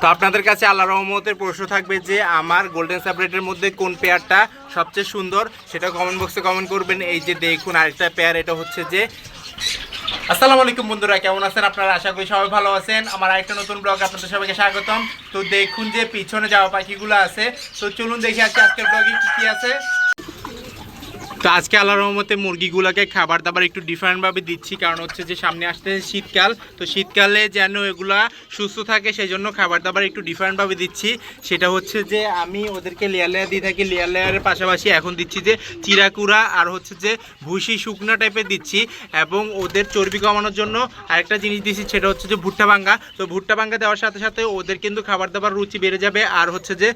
তো আপনাদের কাছে আল্লাহ রহমতের প্রশ্ন থাকবে যে আমার গোল্ডেন সাপারেটের মধ্যে কোন পেয়ারটা সবচেয়ে সুন্দর? সেটা কমেন্ট বক্সে কমেন্ট করবেন। এই যে দেখুন, আরেকটা পেয়ার, এটা হচ্ছে যে আসসালামু আলাইকুম বন্ধুরা, কেমন আছেন আপনারা? আশা করি সবাই ভালো আছেন। আমার আরেকটা নতুন ব্লগ আপনাদের সবাইকে স্বাগতম। তো দেখুন যে পিছনে যাওয়া পাখিগুলো আছে। তো চলুন দেখি আজকে আজকের ব্লগে কি কি আছে। তো আজকে আল্লাহ রহমতে মুরগিগুলোকে খাবার দাবার একটু ডিফারেন্টভাবে দিচ্ছি, কারণ হচ্ছে যে সামনে আসতে শীতকাল, তো শীতকালে যেন এগুলা সুস্থ থাকে সেই জন্য খাবার দাবার একটু ডিফারেন্টভাবে দিচ্ছি। সেটা হচ্ছে যে আমি ওদেরকে লেয়ার লেয়ার দিয়ে থাকি লেয়ার লেয়ারের পাশাপাশি এখন দিচ্ছি যে চিরাকুড়া আর হচ্ছে যে ভুসি শুকনা টাইপের দিচ্ছি, এবং ওদের চর্বি কমানোর জন্য আরেকটা জিনিস দিচ্ছি, সেটা হচ্ছে যে ভুট্টা ভাঙ্গা। তো ভুট্টা ভাঙ্গা দেওয়ার সাথে সাথে ওদের কিন্তু খাবার দাবার রুচি বেড়ে যাবে, আর হচ্ছে যে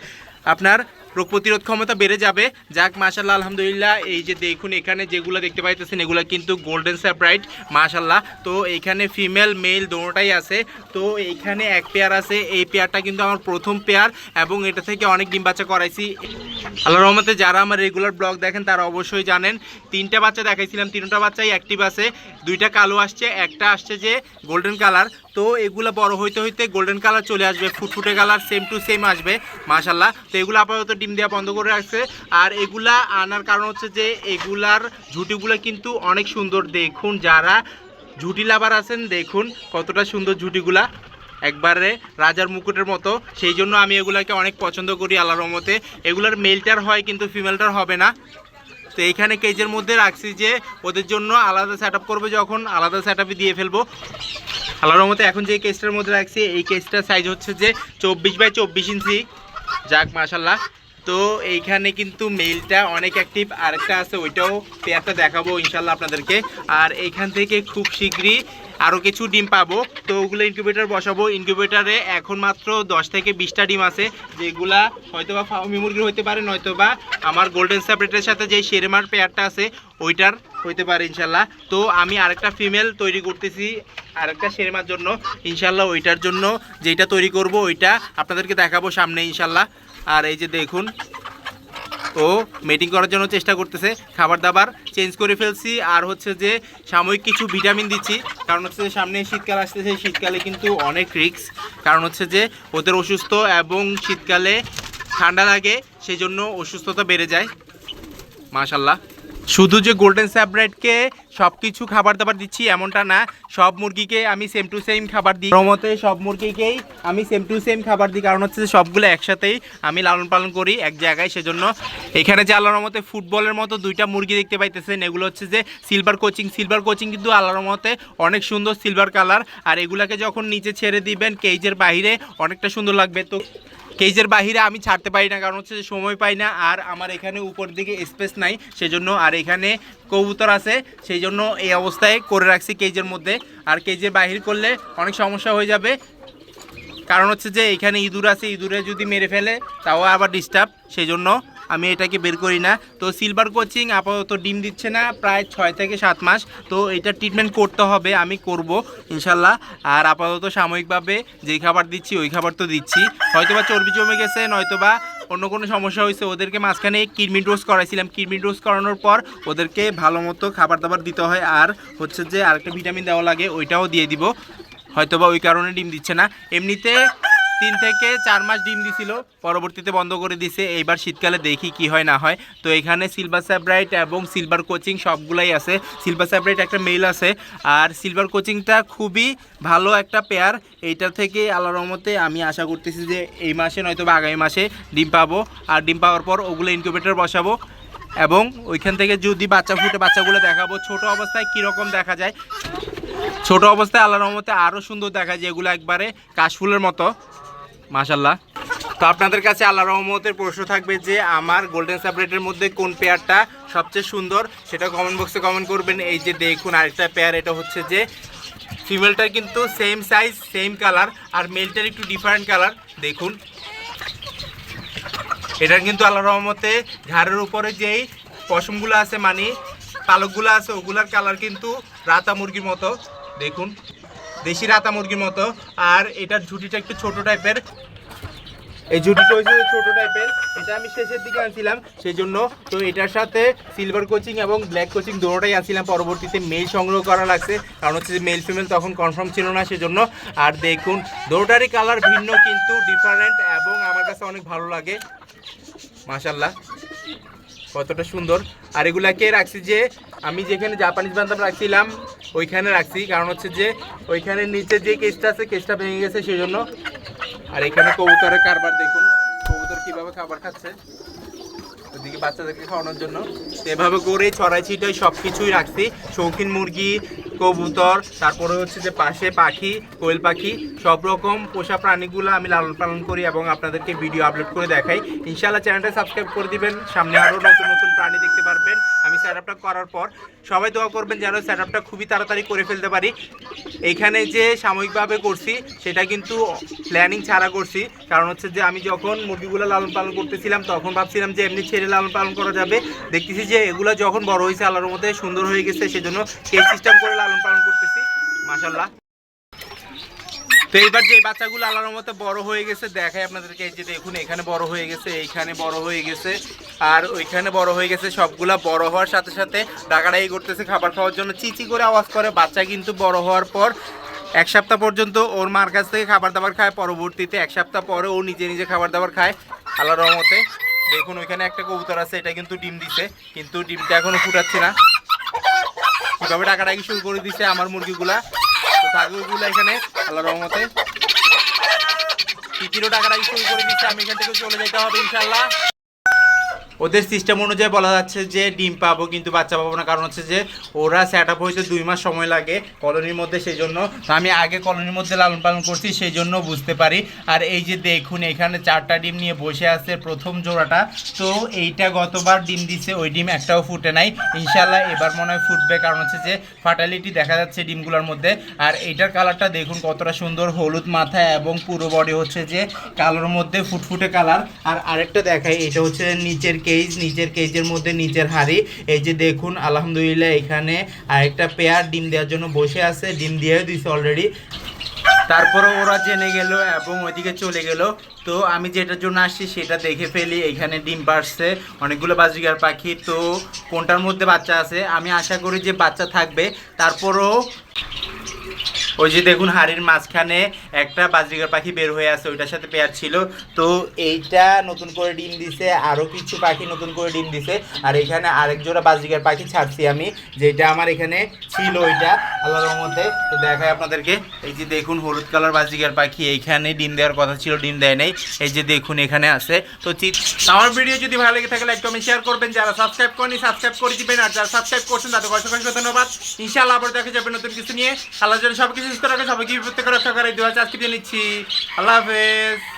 আপনার রোগ প্রতিরোধ ক্ষমতা বেড়ে যাবে। যাক মাশাল্লাহ আলহামদুলিল্লাহ, এই যে দেখুন, এখানে যেগুলো দেখতে পাইতেছেন, এগুলো কিন্তু গোল্ডেন স্যাপ্রাইট মাশাল্লাহ তো এখানে ফিমেল মেল দোনোটাই আছে। তো এইখানে এক পেয়ার আছে। এই পেয়ারটা কিন্তু আমার প্রথম পেয়ার এবং এটা থেকে অনেক ডিম বাচ্চা করাইছি। আল্লাহ রহমতে যারা আমার রেগুলার ব্লগ দেখেন, তারা অবশ্যই জানেন, তিনটা বাচ্চা দেখাইছিলাম। তিনটা বাচ্চাই অ্যাক্টিভ আছে। দুইটা কালো আসছে, একটা আসছে যে গোল্ডেন কালার তো এগুলো বড় হইতে হইতে গোল্ডেন কালার চলে আসবে, ফুটফুটে কালার সেম টু সেম আসবে মাশাল্লাহ তো এগুলো আপাতত ডিম দেওয়া বন্ধ করে রাখছে। আর এগুলা আনার কারণ হচ্ছে যে এগুলার ঝুটিগুলো কিন্তু অনেক সুন্দর। দেখুন যারা ঝুটি লাভার আছেন, দেখুন কতটা সুন্দর ঝুটিগুলা। একবারে রাজার মুকুটের মতো। সেই জন্য আমি এগুলাকে অনেক পছন্দ করি আল্লাহর রহমতে। এগুলার মেলটার হয় কিন্তু ফিমেলটার হবে না। তো এইখানে কেজের মধ্যে রাখছি যে ওদের জন্য আলাদা সেট করবে যখন আলাদা সেট দিয়ে ফেলব। আল্লাহর মতো এখন যে কেসটার মধ্যে রাখছি, এই কেসটার সাইজ হচ্ছে যে চব্বিশ বাই চব্বিশ ইঞ্চি যাক মাশাল্লাহ তো এইখানে কিন্তু মেইলটা অনেক অ্যাক্টিভ আরেকটা আছে, ওইটাও পেয়ারটা দেখাবো ইনশাল্লাহ আপনাদেরকে। আর এইখান থেকে খুব শীঘ্রই আরও কিছু ডিম পাবো। তো ওগুলো ইনকিউবেটার বসাবো। ইনকিউবেটারে এখন মাত্র দশ থেকে বিশটা ডিম আছে, যেগুলা হয়তো বা ফাউমি মুরগির হতে পারে নয়তো বা আমার গোল্ডেন স্যাপারেটের সাথে যে শেরেমার পেয়ারটা আছে, ওইটার হইতে পারে ইনশাল্লাহ। তো আমি আরেকটা ফিমেল তৈরি করতেছি আরেকটা শেরেমার জন্য। ইনশাল্লাহ ওইটার জন্য যেটা তৈরি করব, ওইটা আপনাদেরকে দেখাবো সামনে ইনশাল্লাহ। আর এই যে দেখুন ও মেটিং করার জন্য চেষ্টা করতেছে। খাবার দাবার চেঞ্জ করে ফেলছি। আর হচ্ছে যে সাময়িক কিছু ভিটামিন দিচ্ছি। কারণ হচ্ছে যে সামনে শীতকাল আসতেছে। শীতকালে কিন্তু অনেক রিক্স কারণ হচ্ছে যে ওদের অসুস্থ এবং শীতকালে ঠান্ডা লাগে সেই জন্য অসুস্থতা বেড়ে যায়। মাশাল্লাহ শুধু যে গোল্ডেন স্যাব্রাইটকে সব কিছু খাবার দাবার দিচ্ছি এমনটা না। সব মুরগিকে আমি সেম টু সেম খাবার দিই। প্রমতে সব মুরগিকেই আমি সেম টু সেম খাবার দিই। কারণ হচ্ছে সবগুলো একসাথেই আমি লালন পালন করি এক জায়গায়। সেজন্য এখানে যে আল্লাহর মতে ফুটবলের মতো দুইটা মুরগি দেখতে পাইতেছেন, এগুলো হচ্ছে যে সিলভার কোচিং সিলভার কোচিং কিন্তু আল্লাহর মতে অনেক সুন্দর সিলভার কালার আর এগুলাকে যখন নিচে ছেড়ে দিবেন কেজের বাইরে অনেকটা সুন্দর লাগবে। তো কেজের বাহিরে আমি ছাড়তে পারি না, কারণ হচ্ছে যে সময় পাই না আর আমার এখানে উপর দিকে স্পেস নাই, সেজন্য আর এখানে কবুতর আছে সেই জন্য এই অবস্থায় করে রাখছি কেজের মধ্যে। আর কেজের বাহির করলে অনেক সমস্যা হয়ে যাবে, কারণ হচ্ছে যে এখানে ইঁদুর আছে, ইঁদুরে যদি মেরে ফেলে তাও আবার ডিস্টার্ব সেই জন্য আমি এটাকে বের করি না। তো সিলভার কোচিং আপাতত ডিম দিচ্ছে না, প্রায় ছয় থেকে সাত মাস। তো এটা ট্রিটমেন্ট করতে হবে, আমি করব, ইনশাল্লাহ। আর আপাতত সাময়িকভাবে যেই খাবার দিচ্ছি, ওই খাবার তো দিচ্ছি। হয়তোবা চর্বি জমে গেছে, নয়তোবা অন্য কোনো সমস্যা হয়েছে, ওদেরকে মাঝখানে কিডনি ডোজ করাইছিলাম। কিডনি ডোজ করানোর পর ওদেরকে ভালো মতো খাবার দাবার দিতে হয়। আর হচ্ছে যে আরেকটা ভিটামিন দেওয়া লাগে, ওইটাও দিয়ে দিব। হয়তোবা ওই কারণে ডিম দিচ্ছে না। এমনিতে তিন থেকে চার মাস ডিম দিছিল, পরবর্তীতে বন্ধ করে দিছে। এইবার শীতকালে দেখি কি হয়, না হয়। তো এখানে সিলভার স্যাব্রাইট এবং সিলভার কোচিং সবগুলাই আছে। সিলভার স্যাব্রাইট একটা মেল আছে। আর সিলভার কোচিংটা খুবই ভালো একটা পেয়ার এইটা থেকে আল্লাহ রহমতে আমি আশা করতেছি যে এই মাসে নয়তো বা আগামী মাসে ডিম পাবো। আর ডিম পাওয়ার পর ওগুলো ইনকিউবেটর বসাবো। এবং ওইখান থেকে যদি বাচ্চা ফুটে বাচ্চাগুলো দেখাবো, ছোট অবস্থায় কীরকম দেখা যায়? ছোট অবস্থায় আল্লাহ রহমতে আরও সুন্দর দেখা যায় এগুলো একবারে কাশফুলের মতো। মাশাল্লাহ তো আপনাদের কাছে আল্লাহ রহমতের প্রশ্ন থাকবে যে, আমার গোল্ডেন সাপারেটের মধ্যে কোন পেয়ারটা সবচেয়ে সুন্দর? সেটা কমেন্ট বক্সে কমেন্ট করবেন। এই যে দেখুন, আরেকটা পেয়ার, এটা হচ্ছে যে ফিমেলটার কিন্তু সেম সাইজ সেম কালার আর মেলটার একটু ডিফারেন্ট কালার দেখুন। এটার কিন্তু আল্লাহ রহমতে ঘাড়ের উপরে যেই পশমগুলো আছে মানে পালকগুলো আছে, ওগুলার কালার কিন্তু রাতা মুরগির মতো। দেখুন। দেশি রাতা মুরগির মতো। আর এটার ঝুটিটা একটু ছোট টাইপের। এই জুটিটা হচ্ছে ছোট টাইপের। এটা আমি শেষের দিকে আনছিলাম সেই জন্য তো এটার সাথে সিলভার কোচিং এবং ব্ল্যাক কোচিং দুটোটাই আনছিলাম। পরবর্তীতে মেল সংগ্রহ করা লাগছে। কারণ হচ্ছে যে মেল ফিমেল তখন কনফার্ম ছিল না, সেজন্য। আর দেখুন দুটোটারই কালার ভিন্ন, কিন্তু ডিফারেন্ট এবং আমার কাছে অনেক ভালো লাগে। মাশাল্লাহ কতটা সুন্দর। আর এগুলাকে রাখছি যে, আমি যেখানে জাপানিজ বান্ধব রাখছিলাম, ওইখানে রাখছি। কারণ হচ্ছে যে, ওইখানে নিচে যে কেসটা আছে কেসটা ভেঙে গেছে সেই জন্য আর এখানে কবুতরের কারবার দেখুন, কবুতর কীভাবে খাবার খাচ্ছে। ওদিকে বাচ্চাদেরকে খাওয়ানোর জন্য। এভাবে করে ছড়াই ছিটাই সব কিছুই রাখছি। শৌখিন মুরগি কবুতর, তারপরে হচ্ছে যে পাশে পাখি, কোয়েল পাখি, সব রকম পোষা প্রাণীগুলো আমি লালন পালন করি এবং আপনাদেরকে ভিডিও আপলোড করে দেখাই। ইনশাআল্লাহ চ্যানেলটা সাবস্ক্রাইব করে দিবেন, সামনে আরও নতুন নতুন প্রাণী দেখতে পারবেন। আমি সেট আপটা করার পর সবাই দোয়া করবেন যেন সেট আপটা খুবই তাড়াতাড়ি করে ফেলতে পারি। এইখানে যে সাময়িকভাবে করছি, সেটা কিন্তু প্ল্যানিং ছাড়া করছি। কারণ হচ্ছে যে আমি যখন মুরগিগুলো লালন পালন করতেছিলাম, তখন ভাবছিলাম যে এমনি ছেড়ে লালন পালন করা যাবে। দেখতেছি যে এগুলো যখন বড় হয়েছে, আল্লাহর মধ্যে সুন্দর হয়ে গেছে, সেজন্য কেস সিস্টেম করে লালন পালন করতেছি মাশাল্লাহ তো এইবার যে বাচ্চাগুলো আল্লাহর মতো বড় হয়ে গেছে, দেখাই আপনাদেরকে যে দেখুন, এখানে বড় হয়ে গেছে, এইখানে বড় হয়ে গেছে, আর ওইখানে বড় হয়ে গেছে, সবগুলা বড় হওয়ার সাথে সাথে ডাকাডাকি করতেছে, খাবার খাওয়ার জন্য চিচি করে আওয়াজ করে, বাচ্চা কিন্তু বড় হওয়ার পর এক সপ্তাহ পর্যন্ত ওর মার কাছ থেকে খাবার দাবার খায়, পরবর্তীতে এক সপ্তাহ পরে ও নিজে নিজে খাবার দাবার খায়, আল্লাহর রহমতে। দেখুন, ওইখানে একটা কবুতর আছে, এটা কিন্তু ডিম দিছে, কিন্তু ডিমটা এখনও ফুটাচ্ছে না। কীভাবে টাকি শুরু করে দিছে আমার মুরগিগুলা? থাকুগুলো এখানে আল্লাহ রহমতে। টিকিরও টাকা টাকি শুরু করে দিচ্ছে আমি এখান থেকে চলে যেতে হবে ইনশাল্লাহ ওদের সিস্টেম অনুযায়ী বলা যাচ্ছে যে ডিম পাবো কিন্তু বাচ্চা পাবো না। কারণ হচ্ছে যে ওরা সেট আপ হইতে দুই মাস সময় লাগে কলোনির মধ্যে সেই জন্য আমি আগে কলোনির মধ্যে লালন পালন করছি সেই জন্য বুঝতে পারি। আর এই যে দেখুন, এখানে চারটা ডিম নিয়ে বসে আছে প্রথম জোড়াটা। তো এইটা গতবার ডিম দিছে, ওই ডিম একটাও ফুটে নাই। ইনশাল্লাহ এবার মনে হয় ফুটবে, কারণ হচ্ছে যে ফার্টালিটি দেখা যাচ্ছে ডিমগুলোর মধ্যে। আর এইটার কালারটা দেখুন, কতটা সুন্দর হলুদ মাথা এবং পুরো বডি হচ্ছে যে কালোর মধ্যে ফুটফুটে কালার আর আরেকটা দেখাই, এটা হচ্ছে নিচের কেজ নিজের কেজের মধ্যে নিজের হাড়ি। এই যে দেখুন, আলহামদুলিল্লাহ এখানে আরেকটা পেয়ার ডিম দেওয়ার জন্য বসে আছে। ডিম দিয়ে দিছে অলরেডি তারপরে ওরা জেনে গেল এবং ওইদিকে চলে গেল। তো আমি যেটার জন্য আসছি সেটা দেখে ফেলি, এখানে ডিম পারছে অনেকগুলো বাজিকার পাখি। তো কোনটার মধ্যে বাচ্চা আছে? আমি আশা করি যে বাচ্চা থাকবে। তারপরও ওই যে দেখুন হাড়ির মাঝখানে একটা বাজরিকার পাখি বের হয়ে আছে, ওইটার সাথে পেয়ার ছিল। তো এইটা নতুন করে ডিম দিছে আরও কিছু পাখি নতুন করে ডিম দিছে, আর এখানে আরেক জোড়া বাজরিকার পাখি ছাড়ছি আমি, যেটা আমার এখানে ছিল ওইটা, আল্লাহর রহমতে। তো দেখায় আপনাদেরকে, এই যে দেখুন হলুদ কালার বাজরিকার পাখি, এইখানে ডিম দেওয়ার কথা ছিল, ডিম দেয় নাই, এই যে দেখুন এখানে আছে। তো আমার ভিডিও যদি ভালো লেগে থাকে লাইক কমেন্ট শেয়ার করবেন, যারা সাবস্ক্রাইব করেনি সাবস্ক্রাইব করে দিবেন, আর যারা সাবস্ক্রাইব করছেন, তাদের অসংখ্য ধন্যবাদ। ইনশাআল্লাহ আবার দেখা যাবে নতুন কিছু নিয়ে। আল্লাহ যেন সব কিছু সুস্থ রাখে সবাইকে বিপদ থেকে রক্ষা করে দেওয়া আজকে দিয়ে নিচ্ছি। আল্লাহ হাফেজ।